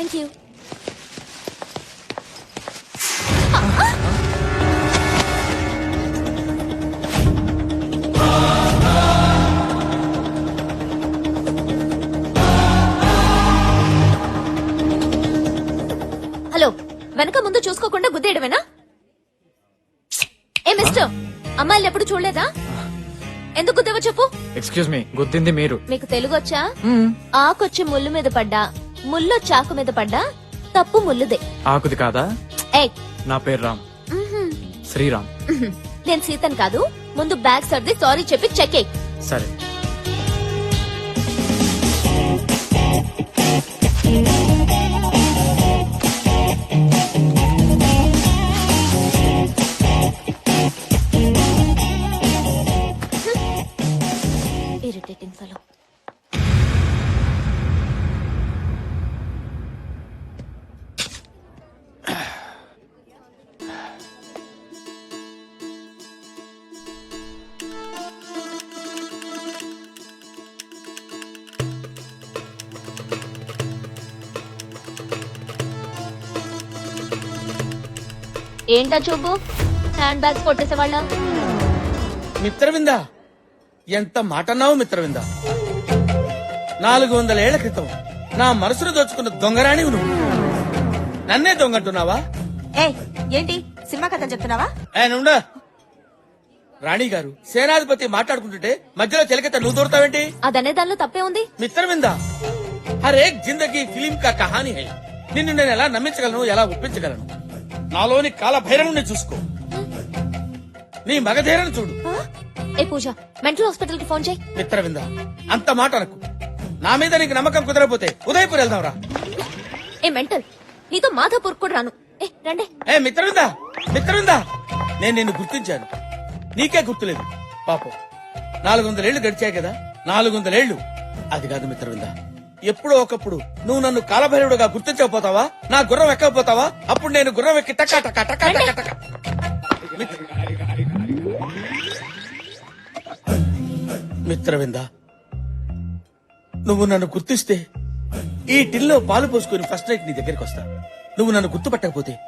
Thank you hello వెనక ముందు చూసుకోకుండా గుద్దేయడమేనా? ఏ మిస్టర్ అమ్మాయిలు ఎప్పుడు చూడలేదా? ఎందుకు గుద్దేవో చెప్పు. ఎక్స్క్యూజ్ మీ గుర్తింది మీరు. మీకు తెలుగు వచ్చా ఆకొచ్చి ముళ్ళు మీద పడ్డా. ముళ్ళు చాకు మీద పడ్డా తప్పు ముల్లుదే ఆకుది కాదా ఏయ్ నా పేరు రామ్. శ్రీరామ్. నేను సీతన్ కాదు ముందు బ్యాగ్ సర్ది సారీ చెప్పి చెక్. సరే ఏంటా చూపు? హ్యాండ్ బ్యాగ్స్ కొట్టేసేవాళ్ళ? మిత్రవింద? ఎంత మాటన్నావు మిత్రవింద? నాలుగు వందల ఏళ్ళ క్రితం నా మనసును దోచుకున్న దొంగరాణి నువ్వు. నన్నే దొంగంటున్నావా? ఏ ఏంటి? సినిమా కథ చెప్తున్నావా? ఆయనుండా రాణి గారు సేనాధిపతి మాట్లాడుకుంటుంటే మధ్యలో చెలికత నువ్వు దూరతావేంటి అదనే దానిలో తప్పే ఉంది. మిత్రవింద? హరే జిందగీ ఫిలిం కా కహాని హై. నిన్ను నేను ఎలా నమ్మించగలను ఎలా ఒప్పించగలను? నాలోని కాల భైరవుని చూసుకో. నీ మగధీరను చూడు. ఏ పూజ మెంటల్ హాస్పిటల్కి ఫోన్ చేయి. మిత్రవింద అంత మాట అనకు. నా మీద నీకు నమ్మకం కుదరకపోతే ఉదయపూర్ వెళ్దాంరా ఏ మెంటల్ నీతో మాధాపూర్ కూడా రాను. ఏ రండే. ఏ మిత్రవింద మిత్రవింద నేను నిన్ను గుర్తించాను. నీకే గుర్తులేదు. పాపం నాలుగు వందలేళ్ళు గడిచాయి కదా నాలుగు వందలేళ్ళు అది కాదు మిత్రవింద ఎప్పుడో ఒకప్పుడు నువ్వు నన్ను కాలభైరుడుగా గుర్తించకపోతావా? నా గుర్రం ఎక్కకపోతావా? అప్పుడు నేను గుర్రం ఎక్కి టకా టకా టకా టకా టకా మిత్ర- మిత్రవింద నువ్వు నన్ను గుర్తిస్తే ఈ టిల్లో పాలు పోసుకుని ఫస్ట్ నైట్ నీ దగ్గరికి వస్తా. నువ్వు నన్ను గుర్తుపట్టకపోతే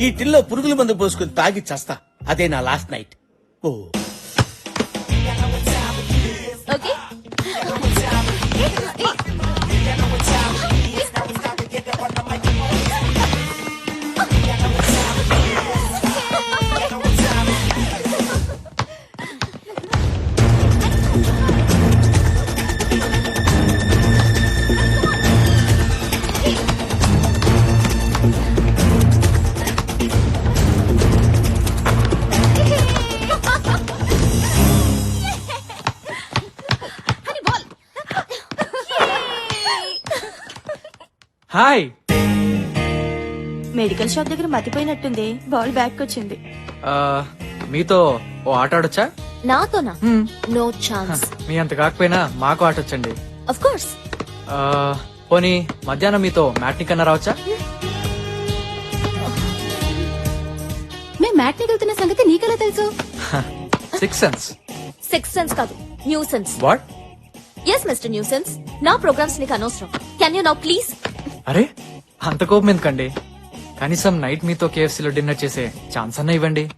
ఈ టిల్లో పురుగుల మందు పోసుకుని తాగి చస్తా. అదే నా లాస్ట్ నైట్. ఓ. మెడికల్ షాప్ దగ్గర మతిపోయినట్టుంది. బాల్ బ్యాక్ వచ్చింది మీతో ఓ ఆట ఆడొచ్చా? నాతోనా? No chance. మీ అంత కాకపోయినా మాకు ఆట వచ్చండి. ఆఫ్ కోర్స్ పోనీ మధ్యాహ్నం మీతో మ్యాట్ని కన్నా రావచ్చా? మేము మ్యాట్ని వెళ్తున్న సంగతి నీకెలా తెలుసు? సిక్స్ సెన్స్ సిక్స్ సెన్స్ కాదు new sense what is mister new sense నా ప్రోగ్రామ్స్ నీకు అనవసరం. కెన్ యూ నౌ ప్లీజ్ అరే అంత కోపం ఎందుకండి? కనీసం నైట్ మీతో కేఎఫ్సీలో డిన్నర్ చేసే ఛాన్స్ అన్న ఇవ్వండి.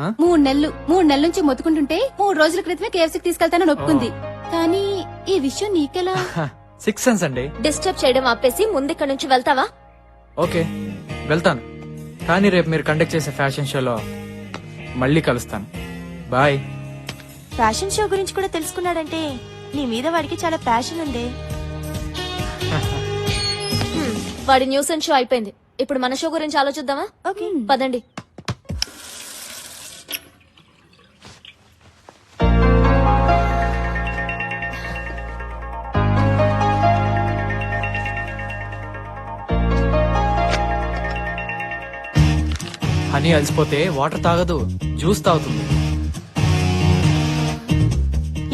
ఆ? మూడు నెలలు మూడు నెలల నుంచి మొత్తుకుంటుంటే మూడు రోజుల క్రితమే కేఎఫ్సీకి తీసుకెళ్తానని ఒప్పుకుంది. కానీ ఈ విషయం నీకెలా? హ, సిక్స్ సెన్స్ అండి. డిస్టర్బ్ చేయడం ఆపేసి ముందిక్కడి నుంచి వెళ్తావా? ఓకే వెళ్తాను. కానీ రేపు మీరు కండక్ట్ చేసే ఫ్యాషన్ షోలో మళ్ళీ కలుస్తాను. బాయ్. ఫ్యాషన్ షో గురించి కూడా తెలుసుకున్నాడంటే నీ మీద వాడికి చాలా ప్యాషన్ ఉంది వాడి న్యూసెన్స్ షో అయిపోయింది. ఇప్పుడు మన షో గురించి ఆలోచిద్దామా? ఓకే. పదండి. హనీ అలసిపోతే వాటర్ తాగదు జ్యూస్ తాగుతుంది.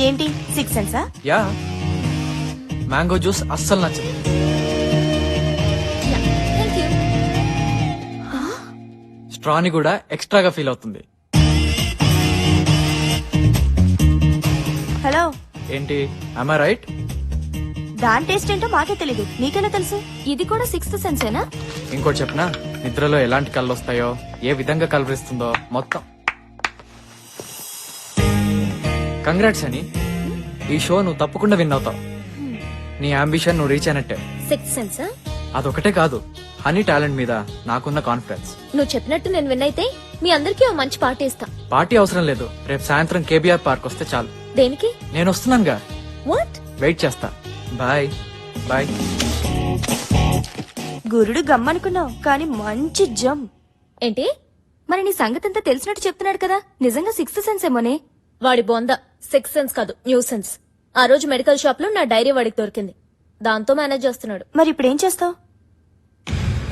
ఏంటి? సిక్స్ సెన్సా? యా. మ్యాంగో జ్యూస్ అస్సలు నచ్చదు. స్ట్రాని కూడా ఎక్స్ట్రాగా ఫీల్ అవుతుంది. హలో. ఏంటి? ఐ రైట్ దాని టేస్ట్ ఏంటో మాకే తెలీదు. నీకెలా తెలుసు? ఇది కూడా సిక్స్త్ సెన్సేనా? ఇంకోటి చెప్పనా? నిద్రలో ఎలాంటి కళ్ళు వస్తాయో? ఏ విధంగా కలవరిస్తుందో? మొత్తం. కంగ్రాట్స్ అని ఈ షో నువ్వు తప్పకుండా విన్ అవుతావు. నీ అంబిషన్ నువ్వు రీచ్ అయినట్టే. సిక్స్త్ సెన్సా? అదొకటే కాదు. హనీ టాలెంట్ మీద నాకున్న కాన్ఫిడెన్స్ నువ్వు చెప్పినట్టు నేను విన్ అయితే మీ అందరికీ ఓ మంచి పార్టీ ఇస్తా. పార్టీ అవసరం లేదు. రేపు సాయంత్రం కేబీఆర్ పార్క్ వస్తే చాలు. దేనికి? నేను వస్తున్నానుగా వాట్ వెయిట్ చేస్తా. బాయ్. బాయ్. గురుడు గమ్మనుకున్నావు కానీ మంచి జమ్ ఏంటి? మరి నీ సంగతి అంతా తెలిసినట్టు చెప్తున్నాడు కదా. నిజంగా సిక్స్త్ సెన్స్ ఏమోనే? వాడి బొంద సిక్స్ సెన్స్ కాదు న్యూ సెన్స్. ఆ రోజు మెడికల్ షాప్లో నా డైరీ వాడికి దొరికింది. దాంతో మేనేజ్ చేస్తున్నాడు. మరి ఇప్పుడు ఏం చేస్తావు?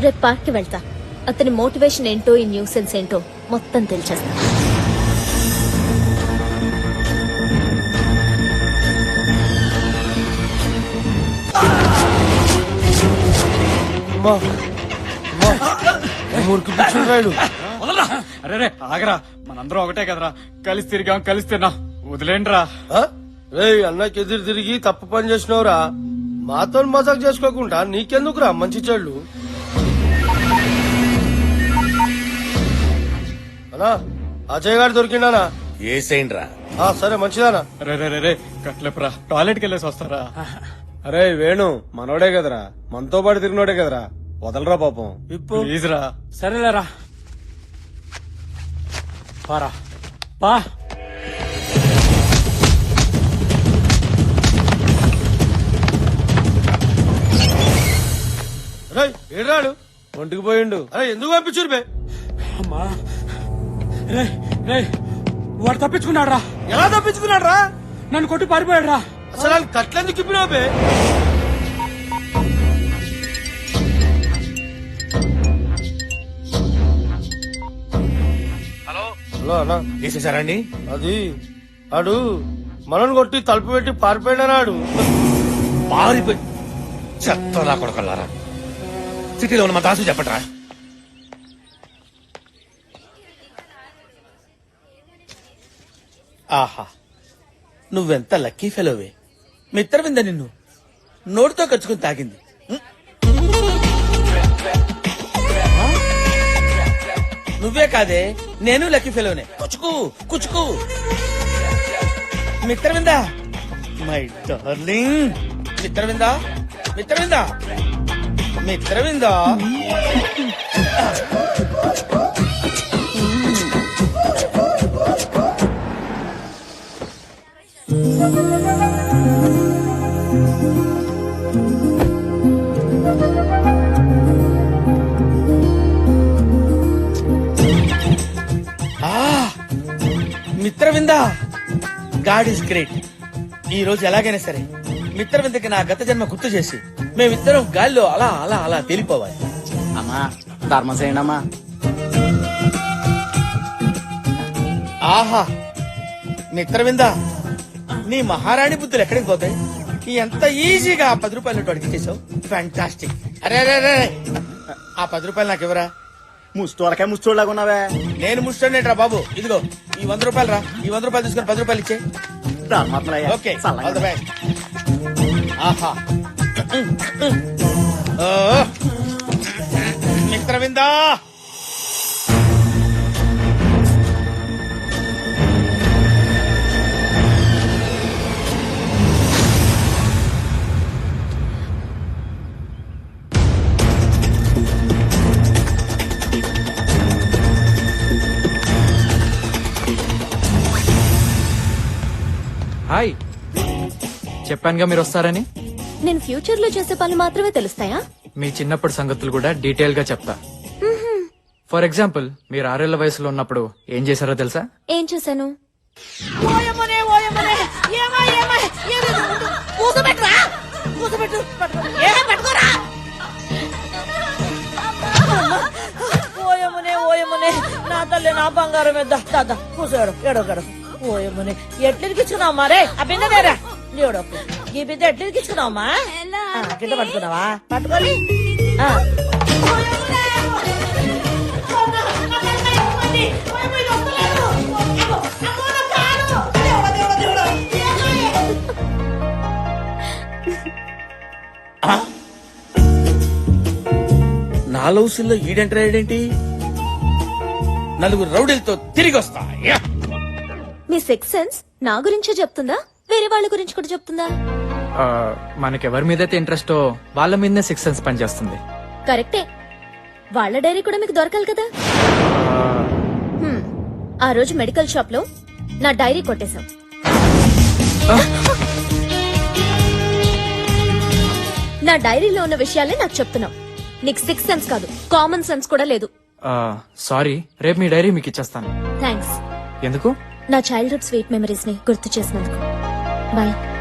రేపు పార్క్కి వెళ్తా. అతని మోటివేషన్ ఏంటో ఈ న్యూ సెన్స్ ఏంటో మొత్తం తెలిచేస్తా అరే రే ఆగరా. మనందరం ఒకటే కదరా. కలిసి తిరిగాం కలిసి తిన్నాం. వదిలేండ్రా. రే అన్నకి ఎదురు తిరిగి తప్పు పని చేసినవురా మాతో మజాక్ చేసుకోకుండా నీకెందుకురా మంచి చెళ్ళు? అన్నా అజయ్ గారు దొరికిండానా ఏసేండ్రా ఆ, సరే మంచిదానా? రే రే రే రే కట్లేపురా టాయిలెట్కి వెళ్ళేసి వస్తారా? అరే వేణు మనోడే కదరా. మనతో పాటు తిరిగినోడే కదరా. వదలరా పాపం. ప్లీజ్ రా. సరేలేరా పారా. పా. రే ఏడాడు ఒంటికి పోయిండు. అరే ఎందుకు పంపించురు బే? అమ్మా. రే రే వాడు తప్పించుకున్నాడు రా ఎలా తప్పించుకున్నాడు రా నన్ను కొట్టి పారిపోయాడు రా అసలు ఆయన కట్లెందుకు ఇప్పినావు బే? హలో? అన్నా వేసేసారండి అది ఆడు మనల్ని కొట్టి తలుపు పెట్టి పారిపోయినాడు పారిపోయి చెత్తలా కొడకల్లారా సిటీలో ఉన్న మా దాసు చెప్పట్రా ఆహా నువ్వెంత లక్కీ ఫెలోవే. మిత్రవింద నిన్ను నోటితో కచ్చుకుని తాగింది. నువ్వే కాదే నేను లక్కీ ఫెలోనే. కుచుకు కుచుకు Mitravinda my darling. Mitravinda Mitravinda Mitravinda. Mitravinda God is great. ఈ రోజు ఎలాగైనా సరే మిత్రవిందకి నా గత జన్మ గుర్తు చేసి మేమిద్దరం గాల్లో అలా అలా అలా తేలిపోవాలి. అమ్మా ధర్మం చేయండి అమ్మా ఆహా మిత్రవింద నీ మహారాణి బుద్ధులు ఎక్కడికి పోతాయి? ఎంత ఈజీగా ఆ పది రూపాయలు అడిగి చేసావు ఫ్యాంటాస్టిక్ అరే అరే అరే ఆ పది రూపాయలు నాకు ఇవ్వరా? ముస్తోలకే ముస్తోళ్ళగా ఉన్నావే. నేను ముష్టనేట్రా బాబు. ఇదిగో ఈ వంద రూపాయలు రా. ఈ వంద రూపాయలు తీసుకొని పది రూపాయలు ఇచ్చే. ఓకే ఆల్ ది బెస్ట్ ఆహా. ఓ మిత్రవిందా! హాయ్. చెప్పానుగా మీరు వస్తారని? నేను ఫ్యూచర్లో చేసే పనులు మాత్రమే తెలుస్తాయా? మీ చిన్నప్పటి సంగతులు కూడా డీటెయిల్గా చెప్తా ఫర్ ఎగ్జాంపుల్ మీరు ఆరేళ్ళ వయసులో ఉన్నప్పుడు ఏం చేశారో తెలుసా? ఏం చేశాను? నా తల్లి నా బంగారం మీద దాదా కూసాడు ఎడగడు ఓయమ్మనే ఎట్లిరికిచ్చుకున్నావు మరే ఆ బిందె నేరా లేడకు ఈ బిందె ఎట్లిరికిచ్చుకున్నావమ్మా? కింద పట్టుకున్నావా పట్టుకోని ఆ. ఆ? నా లౌసుల్లో ఈడెంటర్ అయ్యాడేంటి నలుగురు రౌడీలతో తిరిగి వస్తా యా! మీ సిక్స్ సెన్స్ నా గురించే చెప్తుందా? వేరే వాళ్ళ గురించి కూడా చెప్తుందా? ఆ, మనకెవరి మీదైతే ఇంట్రెస్టో వాళ్ళ మీదనే సిక్స్ సెన్స్ పనిచేస్తుంది. కరెక్టే. వాళ్ళ డైరీ కూడా మీకు దొరకాలి కదా? ఆ, హ్మ్. ఆ రోజు మెడికల్ షాప్లో నా డైరీ కొట్టేశాం. నా డైరీలో ఉన్న విషయాలే నాకు చెప్తున్నావు. నీకు సిక్స్ సెన్స్ కాదు కామన్ సెన్స్ కూడా లేదు. సారీ రేపు మీ డైరీ మీకు ఇచ్చేస్తాను. థ్యాంక్స్ ఎందుకు? నా చైల్డ్హుడ్ స్వీట్ మెమరీస్ని గుర్తు చేసినందుకు. బాయ్